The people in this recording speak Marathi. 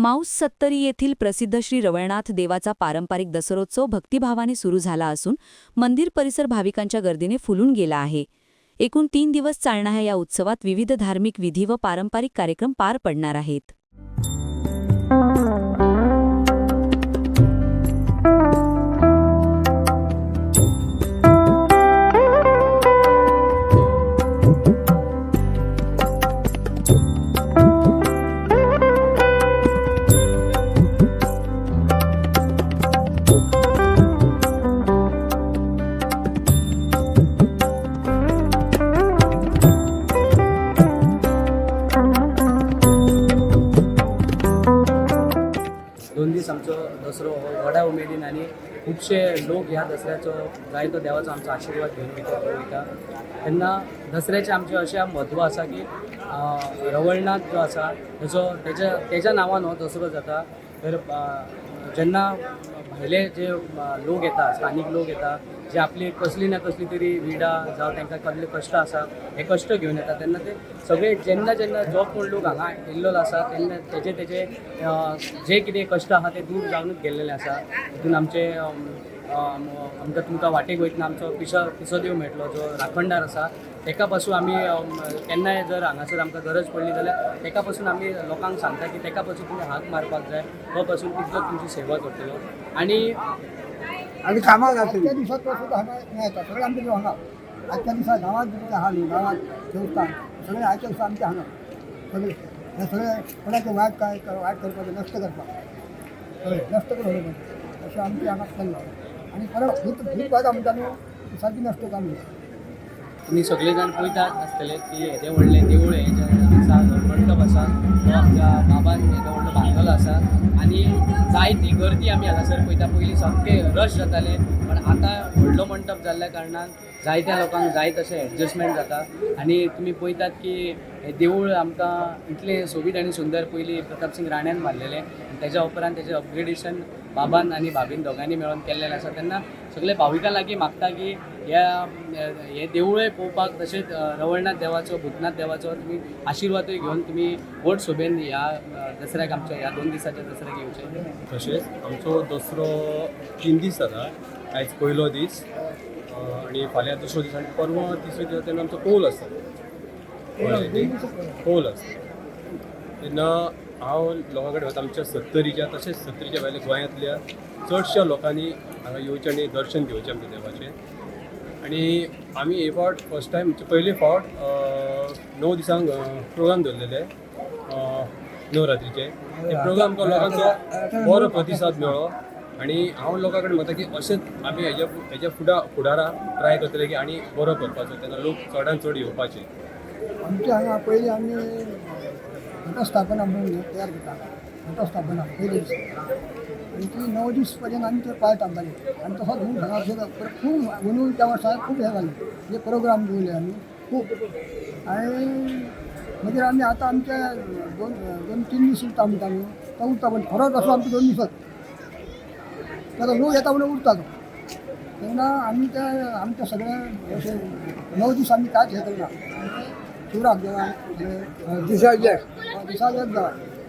माऊस सत्तरी येथील प्रसिद्ध श्री रवळनाथ देवाचा पारंपरिक दसरोत्सव भक्तिभावाने सुरू झाला असून मंदिर परिसर भाविकांच्या गर्दीने फुलून गेला आहे. एकूण तीन दिवस चालणाऱ्या या उत्सवात विविध धार्मिक विधी व पारंपरिक कार्यक्रम पार पडणार आहेत. आमचो दसरो हो व्हडा उमेदीन आनी खुबशे लोक ह्या दसऱ्याचो जायतो देवाचो आमचो आशिर्वाद घेवन भितर वयता तेन्ना दसऱ्याचें आमचें अशें म्हत्व आसा की रवळनाथ जो आसा तेजो तेज्या तेज्या नांवान हो दसरो जाता. तर जेन्ना भायले जे लोक येतात स्थानीक लोक येतात जे आपली कसली ना कसली तरी विडा जावं तांकां कसले कश्ट आसा हे कश्ट घेवन येता तेन्ना ते सगळे जेन्ना जेन्ना जो कोण लोक हांगा येल्लो आसा तेन्ना तेजे तेजे जे कितें कश्ट आहा ते दूर जावनूच गेल्लेले आसा तितून आमचे आमकां तुमकां वाटेक वयतना आमचो पिसो पिसो देव मेळटलो जो राखणदार आसा. तेका पासून आमी केन्नाय जर हांगासर आमकां गरज पडली जाल्यार तेका पासून आमी लोकांक सांगता की तेका पासून तुमी हाक मारपाक जाय. तो पासून तितलो तुमची सेवा करतलो. आनी आनी कामाक जातो. आजच्या दिवसात तो हांगा मेळटा सगळे आमचे हांगा आजच्या दिसा गांवांत जितले आहा न्ही गांवांत देवस्थान सगळें आजच्या दिसा आमचे हांगा सगळें हें सगळें कोणाचें वायट काय वायट करपाचें नश्ट करपाक सगळें नश्ट करून अशें आमचें हांगा चल्लां आनी परत भूत भूत बाधा म्हणटा न्हू सारकी नष्ट काम तुमी सगळे जाण पळयतात आसतले की येदें व्हडलें देवूळ हें जें आसा मंडप आसा तो आमच्या बाबान येदो व्हडलो बांदलो आसा आनी जायती गर्दी आमी हांगासर पळयता पयलीं सामके रश जाताले. पण आतां व्हडलो मंडप जाल्ल्या कारणान जायत्या लोकांक जाय तशें एडजस्टमेंट जाता आनी तुमी पळयतात की हें देवूळ आमकां इतलें सोबीत आनी सुंदर पयलीं प्रताप सिंग राण्यान बांदलेलें तेज्या उपरांत तेजें अपग्रेडेशन बाबान आनी भाभीन दोगांनी मेळून केल्लेलें आसा तेन्ना सगळे भाविकां लागीं मागता की ह्या हे देवूळय पळोवपाक तशेंच रवळनाथ देवाचो भूतनाथ देवाचो तुमी आशिर्वादूय घेवन तुमी व्हड सोबेन ह्या दसऱ्याक आमच्या ह्या दोन दिसाच्या दसऱ्याक येवचे. तशेंच आमचो दसरो तीन दीस जाता आयज पयलो दीस. आनी फाल्यां दुसरो दीस आनी परवा तिसरो दीस तेन्ना आमचो कौल आसता? कौल आसता तेन्ना हांव लोकां कडेन वता आमच्या सत्तरीच्या तशेंच सत्तरीच्या भायल्या गोंयांतल्या चडश्या लोकांनी हांगा येवचें आनी दर्शन घेवचें आमच्या देवाचें. आनी आमी हे फावट फर्स्ट टायम म्हणजे पयले फावट णव दिसांक प्रोग्राम दवरलेले नवरात्रीचे. ते प्रोग्राम आमकां लोकांचो बरो प्रतिसाद मेळ्ळो आनी हांव लोकां कडेन म्हणटा की अशेंच आमी हेज्या हेज्या फुडा फुडारा ट्राय करतले की आनी बरो करपाचो तेन्ना लोक चडान चड येवपाचे आमच्या हांगा पयलीं आमी घटस्थापना म्हणून तयार करता घटस्थापना पयले आनी ती णव दीस पर्यंत आमी ते पाळटा बरें आनी तसोच म्हणून हांगा खूब म्हणून त्या वर्सा खूब हे जालें जे प्रोग्राम दवरले आमी खूब आनी मागीर म्हणजे आमी आतां आमच्या दोन दोन तीन दीस उरता म्हणटा न्हू तो उरता पण खरोच असो आमचो दोन दिसच ताका लोक येता म्हणून उरता तो तेन्ना आमी ते आमचे सगळे अशे णव दीस आमी कांयच हे करना शिवराक देवान दिसा दिसा जाता